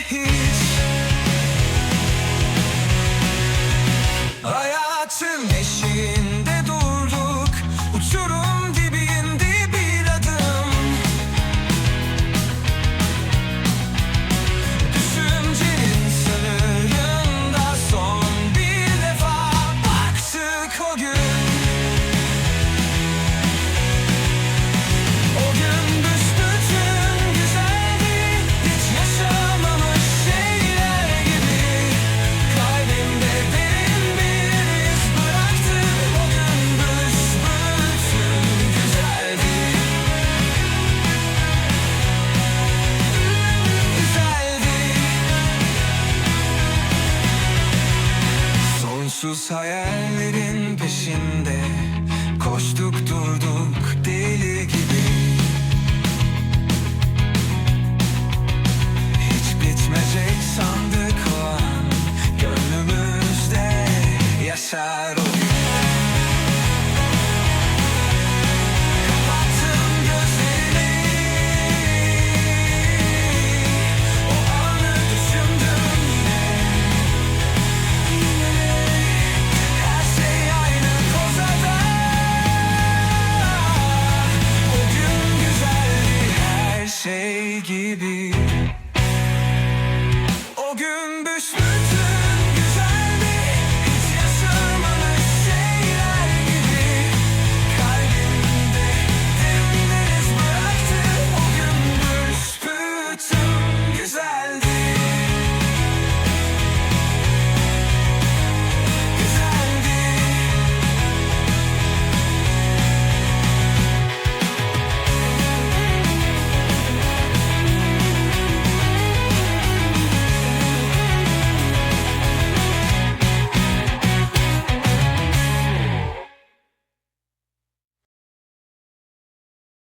here. Sonsuz peşinde gibi. O gün büsbütün